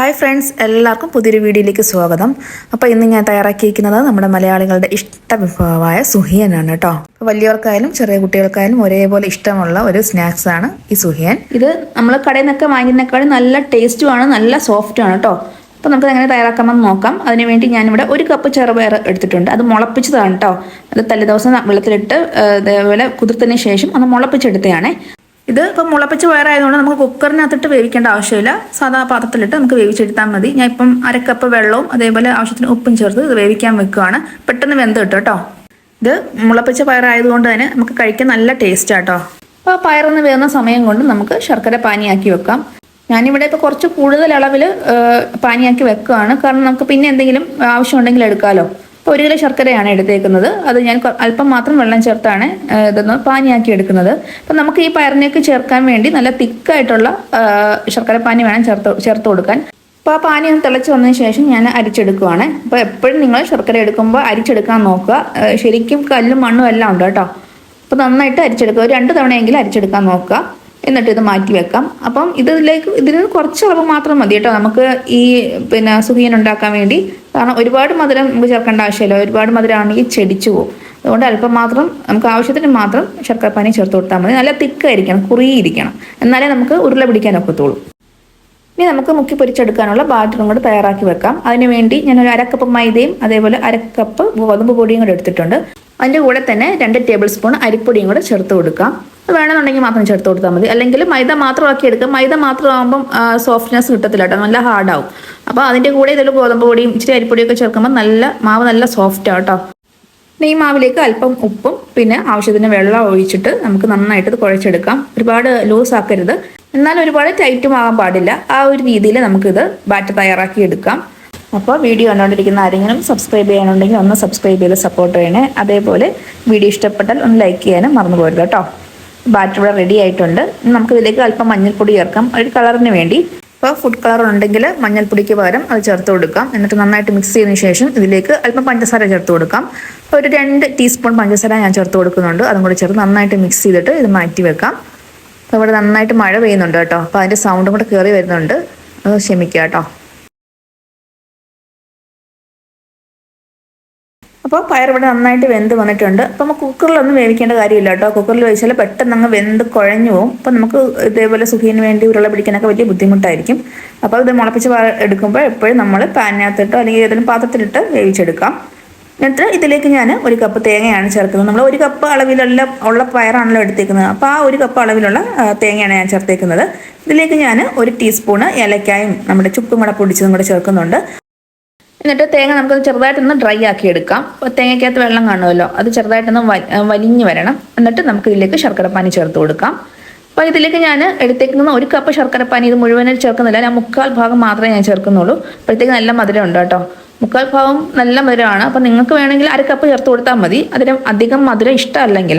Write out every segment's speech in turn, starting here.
Hi friends എല്ലാവർക്കും പുതിയൊരു വീഡിയോയിലേക്ക് സ്വാഗതം. അപ്പോൾ ഇന്ന് ഞാൻ തയ്യാറാക്കിയിരിക്കുന്നത് നമ്മുടെ മലയാളികളുടെ ഇഷ്ട വിഭവമായ സുഹിയനാണ് കേട്ടോ. അപ്പോൾ വലിയവർക്കായാലും ചെറിയ കുട്ടികൾക്കായാലും ഒരേപോലെ ഇഷ്ടമുള്ള ഒരു സ്നാക്സ് ആണ് ഈ സുഹിയൻ. ഇത് നമ്മൾ കടയിൽ നിന്നൊക്കെ വാങ്ങിക്കുന്നതിനേക്കാളും നല്ല ടേസ്റ്റുമാണ് നല്ല സോഫ്റ്റുമാണ് കേട്ടോ. അപ്പോൾ നമുക്ക് എങ്ങനെ തയ്യാറാക്കാമെന്ന് നോക്കാം. അതിനുവേണ്ടി ഞാനിവിടെ ഒരു കപ്പ് ചെറുപയർ എടുത്തിട്ടുണ്ട്. അത് മുളപ്പിച്ചതാണ് കേട്ടോ. അത് തലേദിവസം വെള്ളത്തിലിട്ട് അതേപോലെ കുതിർത്തതിന് ശേഷം അത് മുളപ്പിച്ചെടുത്തതാണേ. ഇത് ഇപ്പം മുളപ്പിച്ച് വയറായതുകൊണ്ട് നമുക്ക് കുക്കറിനകത്തിട്ട് വേവിക്കേണ്ട ആവശ്യമില്ല. സാധാ പാത്രത്തിലിട്ട് നമുക്ക് വേവിച്ചെടുത്താൽ മതി. ഞാൻ ഇപ്പം അരക്കപ്പ് വെള്ളവും അതേപോലെ ആവശ്യത്തിന് ഉപ്പും ചേർത്ത് ഇത് വേവിക്കാൻ വെക്കുകയാണ്. പെട്ടെന്ന് വെന്ത് കിട്ടും കേട്ടോ. ഇത് മുളപ്പിച്ച പയറായതുകൊണ്ട് തന്നെ നമുക്ക് കഴിക്കാൻ നല്ല ടേസ്റ്റ് ആട്ടോ അപ്പോൾ ആ പയറൊന്ന് വേർന്ന സമയം കൊണ്ട് നമുക്ക് ശർക്കര പാനിയാക്കി വെക്കാം. ഞാനിവിടെ ഇപ്പോൾ കുറച്ച് കൂടുതൽ അളവിൽ പാനിയാക്കി വെക്കുകയാണ്. കാരണം നമുക്ക് പിന്നെ എന്തെങ്കിലും ആവശ്യമുണ്ടെങ്കിൽ എടുക്കാമല്ലോ അപ്പോൾ ഒരു കിലോ ശർക്കരയാണ് എടുത്തേക്കുന്നത്. അത് ഞാൻ അല്പം മാത്രം വെള്ളം ചേർത്താണ് ഇതൊന്ന് പാനിയാക്കി എടുക്കുന്നത്. അപ്പം നമുക്ക് ഈ പയറിനേക്ക് ചേർക്കാൻ വേണ്ടി നല്ല തിക്കായിട്ടുള്ള ശർക്കര പാനി വേണം ചേർത്ത് ചേർത്ത് കൊടുക്കാൻ. അപ്പോൾ ആ പാനി ഒന്ന് തിളച്ച് വന്നതിന് ശേഷം ഞാൻ അരിച്ചെടുക്കുവാണ്. അപ്പോൾ എപ്പോഴും നിങ്ങൾ ശർക്കര എടുക്കുമ്പോൾ അരിച്ചെടുക്കാൻ നോക്കുക. ശരിക്കും കല്ലും മണ്ണും എല്ലാം ഉണ്ട് കേട്ടോ. അപ്പോൾ നന്നായിട്ട് അരിച്ചെടുക്കുക. ഒരു രണ്ട് തവണയെങ്കിലും അരിച്ചെടുക്കാൻ നോക്കുക. എന്നിട്ട് ഇത് മാറ്റി വെക്കാം. അപ്പം ഇതിലേക്ക് ഇതിന് കുറച്ച് അളവ് മാത്രം മതി കേട്ടോ. നമുക്ക് ഈ പിന്നെ സുഖീൻ ഉണ്ടാക്കാൻ വേണ്ടി കാരണം ഒരുപാട് മധുരം നമുക്ക് ചേർക്കേണ്ട ആവശ്യമില്ല. ഒരുപാട് മധുരം ആണെങ്കിൽ ചെടിച്ചു പോകും. അതുകൊണ്ട് അല്പം മാത്രം നമുക്ക് ആവശ്യത്തിന് മാത്രം ശർക്കരപ്പാനി ചേർത്ത് കൊടുത്താൽ മതി. നല്ല തിക്കായിരിക്കണം കുറിയിരിക്കണം എന്നാലേ നമുക്ക് ഉരുള പിടിക്കാൻ ഒക്കത്തുള്ളൂ. ഇനി നമുക്ക് മുക്കി പൊരിച്ചെടുക്കാനുള്ള ബാറ്ററും കൂടെ തയ്യാറാക്കി വെക്കാം. അതിനുവേണ്ടി ഞാൻ ഒരു അരക്കപ്പ് മൈദയും അതേപോലെ അരക്കപ്പ് ഗോതമ്പ് പൊടിയും കൂടെ എടുത്തിട്ടുണ്ട്. അതിന്റെ കൂടെ തന്നെ രണ്ട് ടേബിൾ സ്പൂൺ അരിപ്പൊടിയും കൂടെ ചേർത്ത് കൊടുക്കാം. വേണമെന്നുണ്ടെങ്കിൽ മാത്രം ചേർത്ത് കൊടുത്താൽ മതി. അല്ലെങ്കിൽ മൈദ മാത്രമാക്കി എടുക്കാം. മൈദ മാത്രമാകുമ്പം സോഫ്റ്റ്നെസ് കിട്ടത്തില്ല കേട്ടോ. നല്ല ഹാർഡാവും അപ്പോൾ അതിന്റെ കൂടെ ഇതിൽ ഗോതമ്പ് പൊടിയും ഇച്ചിരി അരിപ്പൊടിയൊക്കെ ചേർക്കുമ്പോൾ നല്ല മാവ് നല്ല സോഫ്റ്റ് ആട്ടോ ഈ മാവിലേക്ക് അല്പം ഉപ്പും പിന്നെ ആവശ്യത്തിന് വെള്ളം ഒഴിച്ചിട്ട് നമുക്ക് നന്നായിട്ട് കുഴച്ചെടുക്കാം. ഒരുപാട് ലൂസ് ആക്കരുത്. എന്നാൽ ഒരുപാട് ടൈറ്റും ആകാൻ പാടില്ല. ആ ഒരു രീതിയിൽ നമുക്കിത് ബാറ്റർ തയ്യാറാക്കി എടുക്കാം. അപ്പോൾ വീഡിയോ കണ്ടുകൊണ്ടിരിക്കുന്ന ആരെങ്കിലും സബ്സ്ക്രൈബ് ചെയ്യാനുണ്ടെങ്കിൽ ഒന്ന് സബ്സ്ക്രൈബ് ചെയ്ത് സപ്പോർട്ട് ചെയ്യണേ. അതേപോലെ വീഡിയോ ഇഷ്ടപ്പെട്ടാൽ ഒന്ന് ലൈക്ക് ചെയ്യാനും മറന്നു പോരുത് കേട്ടോ ബാറ്റർ ഇവിടെ റെഡി ആയിട്ടുണ്ട്. ഇനി നമുക്ക് ഇതിലേക്ക് അല്പം മഞ്ഞൾപ്പൊടി ചേർക്കാം. ഒരു കളറിന് വേണ്ടി ഇപ്പോൾ ഫുഡ് കളർ ഉണ്ടെങ്കിൽ മഞ്ഞൾപ്പൊടിക്ക് പകരം അത് ചേർത്ത് കൊടുക്കാം. എന്നിട്ട് നന്നായിട്ട് മിക്സ് ചെയ്തതിന് ശേഷം ഇതിലേക്ക് അല്പം പഞ്ചസാര ചേർത്ത് കൊടുക്കാം. അപ്പോൾ ഒരു രണ്ട് ടീസ്പൂൺ പഞ്ചസാര ഞാൻ ചേർത്ത് കൊടുക്കുന്നുണ്ട്. അതും കൂടി ചേർത്ത് നന്നായിട്ട് മിക്സ് ചെയ്തിട്ട് ഇത് മാറ്റി വെക്കാം. അപ്പോൾ ഇവിടെ നന്നായിട്ട് മഴ പെയ്യുന്നുണ്ട് കേട്ടോ. അപ്പോൾ അതിന്റെ സൗണ്ടും കൂടെ കയറി വരുന്നുണ്ട്. ക്ഷമിക്കുക കേട്ടോ. അപ്പോൾ പയർ ഇവിടെ നന്നായിട്ട് വെന്ത് വന്നിട്ടുണ്ട്. അപ്പോൾ നമുക്ക് കുക്കറിലൊന്നും വേവിക്കേണ്ട കാര്യമില്ല കേട്ടോ. കുക്കറിൽ വെച്ചാൽ പെട്ടെന്ന് അങ്ങ് വെന്ത് കുഴഞ്ഞു പോകും അപ്പോൾ നമുക്ക് ഇതേപോലെ സുഖീന് വേണ്ടി ഉരുള പിടിക്കാനൊക്കെ വലിയ ബുദ്ധിമുട്ടായിരിക്കും. അപ്പോൾ ഇത് മുളപ്പിച്ച് എടുക്കുമ്പോൾ എപ്പോഴും നമ്മൾ പാനിനകത്തിട്ടോ അല്ലെങ്കിൽ ഏതെങ്കിലും പാത്രത്തിലിട്ട് വേവിച്ചെടുക്കാം. എന്നിട്ട് ഇതിലേക്ക് ഞാൻ ഒരു കപ്പ് തേങ്ങയാണ് ചേർക്കുന്നത്. നമ്മൾ ഒരു കപ്പ് അളവിലുള്ള ഉള്ള പയറാണല്ലോ എടുത്തേക്കുന്നത്. അപ്പോൾ ആ ഒരു കപ്പ് അളവിലുള്ള തേങ്ങയാണ് ഞാൻ ചേർത്തേക്കുന്നത്. ഇതിലേക്ക് ഞാൻ ഒരു ടീസ്പൂണ് ഏലക്കായും നമ്മുടെ ചുക്കും കൂടെ പൊടിച്ചതും കൂടെ ചേർക്കുന്നുണ്ട്. എന്നിട്ട് തേങ്ങ നമുക്ക് ചെറുതായിട്ടൊന്ന് ഡ്രൈ ആക്കി എടുക്കാം. അപ്പോൾ തേങ്ങയ്ക്കകത്ത് വെള്ളം കാണുമല്ലോ. അത് ചെറുതായിട്ടൊന്ന് വലിഞ്ഞു വരണം. എന്നിട്ട് നമുക്ക് ഇതിലേക്ക് ശർക്കരപ്പാനി ചേർത്ത് കൊടുക്കാം. അപ്പോൾ ഇതിലേക്ക് ഞാൻ എടുത്തേക്കുന്ന ഒരു കപ്പ് ശർക്കരപ്പാനി. ഇത് മുഴുവനും ചേർക്കുന്നില്ല. ഞാൻ മുക്കാൽ ഭാഗം മാത്രമേ ഞാൻ ചേർക്കുന്നുള്ളൂ. അപ്പോഴത്തേക്ക് നല്ല മധുരം ഉണ്ട് കേട്ടോ. മുക്കാൽ ഭാഗം നല്ല മധുരമാണ്. അപ്പോൾ നിങ്ങൾക്ക് വേണമെങ്കിൽ അര കപ്പ് ചേർത്ത് കൊടുത്താൽ മതി. അതിന് അധികം മധുരം ഇഷ്ടമല്ലെങ്കിൽ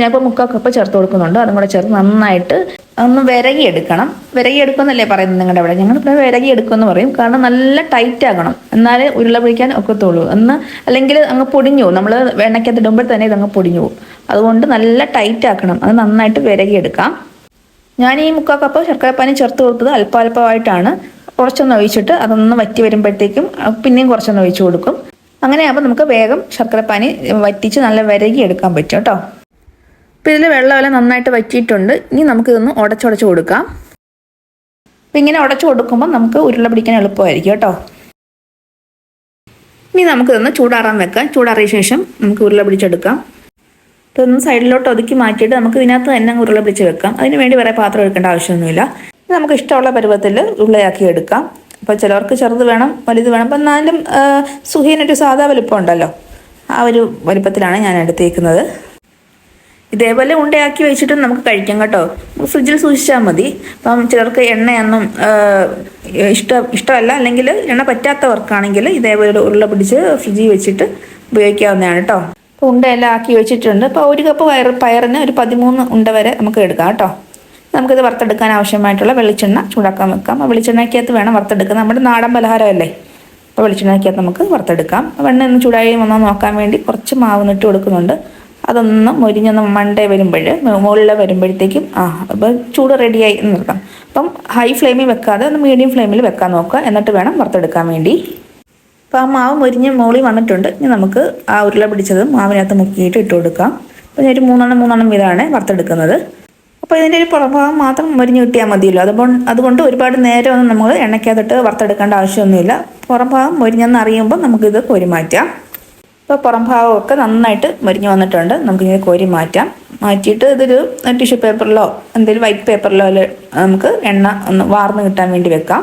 ഞാൻ ഇപ്പോൾ മുക്കാൽ കപ്പ് ചേർത്ത് കൊടുക്കുന്നുണ്ട്. അതും കൂടെ ചേർത്ത് നന്നായിട്ട് ഒന്ന് വിരകി എടുക്കണം വിരകി എടുക്കുമെന്നല്ലേ പറയുന്നത് നിങ്ങളുടെ അവിടെ? ഇപ്പോൾ വിരകി എടുക്കുമെന്ന് പറയും. കാരണം നല്ല ടൈറ്റ് ആകണം. എന്നാലേ ഉരുള പിടിക്കാൻ ഒക്കത്തുള്ളൂ. എന്ന് അല്ലെങ്കിൽ അങ്ങ് പൊടിഞ്ഞു പോകും. നമ്മൾ വെണ്ണയ്ക്കകത്ത് ഇടുമ്പോൾ തന്നെ ഇതങ്ങ് പൊടിഞ്ഞു പോകും. അതുകൊണ്ട് നല്ല ടൈറ്റ് ആക്കണം. അത് നന്നായിട്ട് വിരകി എടുക്കാം ഞാൻ ഈ മുക്കാൽ കപ്പ് ശർക്കരപ്പാനി ചേർത്ത് കൊടുത്തത് അല്പാൽപ്പമായിട്ടാണ് കുറച്ചൊന്ന് ഒഴിച്ചിട്ട് അതൊന്ന് വറ്റി വരുമ്പോഴത്തേക്കും പിന്നെയും കുറച്ചൊന്ന് ഒഴിച്ചു കൊടുക്കും. അങ്ങനെ ആകുമ്പോൾ നമുക്ക് വേഗം ശർക്കരപ്പാനി വറ്റിച്ച് നല്ല വിരകി എടുക്കാൻ പറ്റും കേട്ടോ. അപ്പോൾ ഇതിൽ വെള്ളമെല്ലാം നന്നായിട്ട് വറ്റിയിട്ടുണ്ട്. ഇനി നമുക്കിതൊന്ന് ഉടച്ചുടച്ച് കൊടുക്കാം. അപ്പം ഇങ്ങനെ ഉടച്ചു കൊടുക്കുമ്പോൾ നമുക്ക് ഉരുള പിടിക്കാൻ എളുപ്പമായിരിക്കും കേട്ടോ. ഇനി നമുക്കിതൊന്ന് ചൂടാറാൻ വെക്കാം. ചൂടാറിയ ശേഷം നമുക്ക് ഉരുള പിടിച്ചെടുക്കാം. ഇതൊന്ന് സൈഡിലോട്ട് ഒതുക്കി മാറ്റിയിട്ട് നമുക്ക് ഇതിനകത്ത് തന്നെ ഉരുള പിടിച്ച് വെക്കാം. അതിന് വേണ്ടി വേറെ പാത്രം എടുക്കേണ്ട ആവശ്യമൊന്നുമില്ല. നമുക്ക് ഇഷ്ടമുള്ള പരുവത്തിൽ ഉള്ളയാക്കി എടുക്കാം. അപ്പോൾ ചിലവർക്ക് ചെറുത് വേണം വലുത് വേണം. അപ്പം എന്നാലും സുഹീനൊരു സാധാ വലിപ്പം ഉണ്ടല്ലോ. ആ ഒരു വലിപ്പത്തിലാണ് ഞാൻ എടുത്തേക്കുന്നത്. ഇതേപോലെ ഉണ്ടയാക്കി വെച്ചിട്ടും നമുക്ക് കഴിക്കാം കേട്ടോ. ഫ്രിഡ്ജിൽ സൂക്ഷിച്ചാൽ മതി. അപ്പം ചിലർക്ക് എണ്ണയൊന്നും ഇഷ്ടം ഇഷ്ടമല്ല. അല്ലെങ്കിൽ എണ്ണ പറ്റാത്തവർക്കാണെങ്കിൽ ഇതേപോലെ ഉരുള പിടിച്ച് ഫ്രിഡ്ജിൽ വെച്ചിട്ട് ഉപയോഗിക്കാവുന്നതാണ് കേട്ടോ. അപ്പോൾ ഉണ്ടയെല്ലാം ആക്കി വെച്ചിട്ടുണ്ട്. അപ്പോൾ ഒരു കപ്പ് പയർ പയറിന് ഒരു പതിമൂന്ന് ഉണ്ട വരെ നമുക്ക് എടുക്കാം കേട്ടോ. നമുക്കിത് വറുത്തെടുക്കാൻ ആവശ്യമായിട്ടുള്ള വെളിച്ചെണ്ണ ചൂടാക്കാൻ വെക്കാം. ആ വെളിച്ചെണ്ണയ്ക്കകത്ത് വേണം വറുത്തെടുക്കാൻ. നമ്മുടെ നാടൻ പലഹാരമല്ലേ? അപ്പോൾ വെളിച്ചെണ്ണയ്ക്കകത്ത് നമുക്ക് വറുത്തെടുക്കാം. വെണ്ണ ഒന്ന് ചൂടായി വന്നാൽ നോക്കാൻ വേണ്ടി കുറച്ച് മാവ് നിട്ട് കൊടുക്കുന്നുണ്ട്. അതൊന്ന് മൊരിഞ്ഞൊന്ന് മണ്ടേ വരുമ്പോൾ മുകളിൽ വരുമ്പോഴത്തേക്കും ആ അപ്പോൾ ചൂട് റെഡിയായി നിർത്താം. അപ്പം ഹൈ ഫ്ലെയിമിൽ വെക്കാതെ ഒന്ന് മീഡിയം ഫ്ലെയിമിൽ വെക്കാൻ നോക്കുക. എന്നിട്ട് വേണം വറുത്തെടുക്കാൻ വേണ്ടി. അപ്പോൾ ആ മാവ് മൊരിഞ്ഞ് മോളി വന്നിട്ടുണ്ട്. ഇനി നമുക്ക് ആ ഉരുള പിടിച്ചത് മാവിനകത്ത് മുക്കിയിട്ട് ഇട്ട് കൊടുക്കാം. അപ്പോൾ ഞാൻ ഒരു മൂന്നെണ്ണം മൂന്നെണ്ണം വീതമാണ് വറുത്തെടുക്കുന്നത്. അപ്പോൾ ഇതിന്റെ ഒരു പുറഭാഗം മാത്രം മുരിഞ്ഞ് കിട്ടിയാൽ മതിയല്ലോ. അതുകൊണ്ട് അതുകൊണ്ട് ഒരുപാട് നേരമൊന്നും നമ്മൾ എണ്ണയ്ക്കകത്തിട്ട് വറുത്തെടുക്കേണ്ട ആവശ്യമൊന്നുമില്ല. പുറംഭാഗം മൊരിഞ്ഞെന്ന് അറിയുമ്പോൾ നമുക്കിത് കോരി മാറ്റാം. ഇപ്പോൾ പുറംഭാഗമൊക്കെ നന്നായിട്ട് മുരിഞ്ഞ് വന്നിട്ടുണ്ട്. നമുക്കിങ്ങനെ കോരി മാറ്റാം. മാറ്റിയിട്ട് ഇതൊരു ടിഷ്യൂ പേപ്പറിലോ എന്തെങ്കിലും വൈറ്റ് പേപ്പറിലോ നമുക്ക് എണ്ണ ഒന്ന് വാർന്ന് കിട്ടാൻ വേണ്ടി വെക്കാം.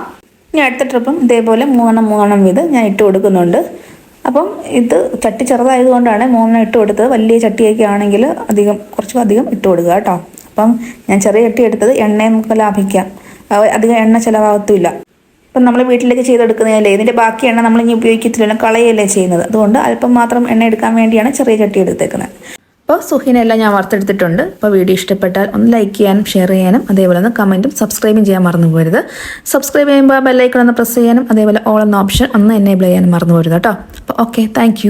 ഇനി അടുത്ത ട്രിപ്പും ഇതേപോലെ മൂന്നെണ്ണം മൂന്നെണ്ണം വീത് ഞാൻ ഇട്ട് കൊടുക്കുന്നുണ്ട്. അപ്പം ഇത് ചട്ടി ചെറുതായതുകൊണ്ടാണ് മൂന്നെണ്ണം ഇട്ട് കൊടുത്തത്. വലിയ ചട്ടിയൊക്കെ ആണെങ്കിൽ അധികം കുറച്ചും അധികം ഇട്ട് കൊടുക്കുക കേട്ടോ. അപ്പം ഞാൻ ചെറിയ ചട്ടി എടുത്തത് എണ്ണയും നമുക്ക് ലാഭിക്കാം. അധികം എണ്ണ ചിലവാകത്തുമില്ല. ഇപ്പം നമ്മൾ വീട്ടിലേക്ക് ചെയ്തെടുക്കുന്നതല്ലേ? ഇതിന്റെ ബാക്കി എണ്ണ നമ്മൾ ഇനി ഉപയോഗിക്കത്തില്ല കളയല്ലേ ചെയ്യുന്നത്. അതുകൊണ്ട് അല്പം മാത്രം എണ്ണ എടുക്കാൻ വേണ്ടിയാണ് ചെറിയ ചട്ടി എടുത്തേക്കുന്നത്. അപ്പോൾ സുഹിനെല്ലാം ഞാൻ വറുത്തെടുത്തിട്ടുണ്ട്. അപ്പോൾ വീഡിയോ ഇഷ്ടപ്പെട്ടാൽ ഒന്ന് ലൈക്ക് ചെയ്യാനും ഷെയർ ചെയ്യാനും അതേപോലെ ഒന്ന് കമന്റും സബ്സ്ക്രൈബും ചെയ്യാൻ മറന്നു പോരുത്. സബ്സ്ക്രൈബ് ചെയ്യുമ്പോൾ ബെല്ലൈക്കൺ ഒന്ന് പ്രസ് ചെയ്യാനും അതേപോലെ ഓൾ എന്ന ഓപ്ഷൻ ഒന്ന് എനേബിൾ ചെയ്യാനും മറന്നു പോരുത് കേട്ടോ. അപ്പോൾ ഓക്കെ താങ്ക്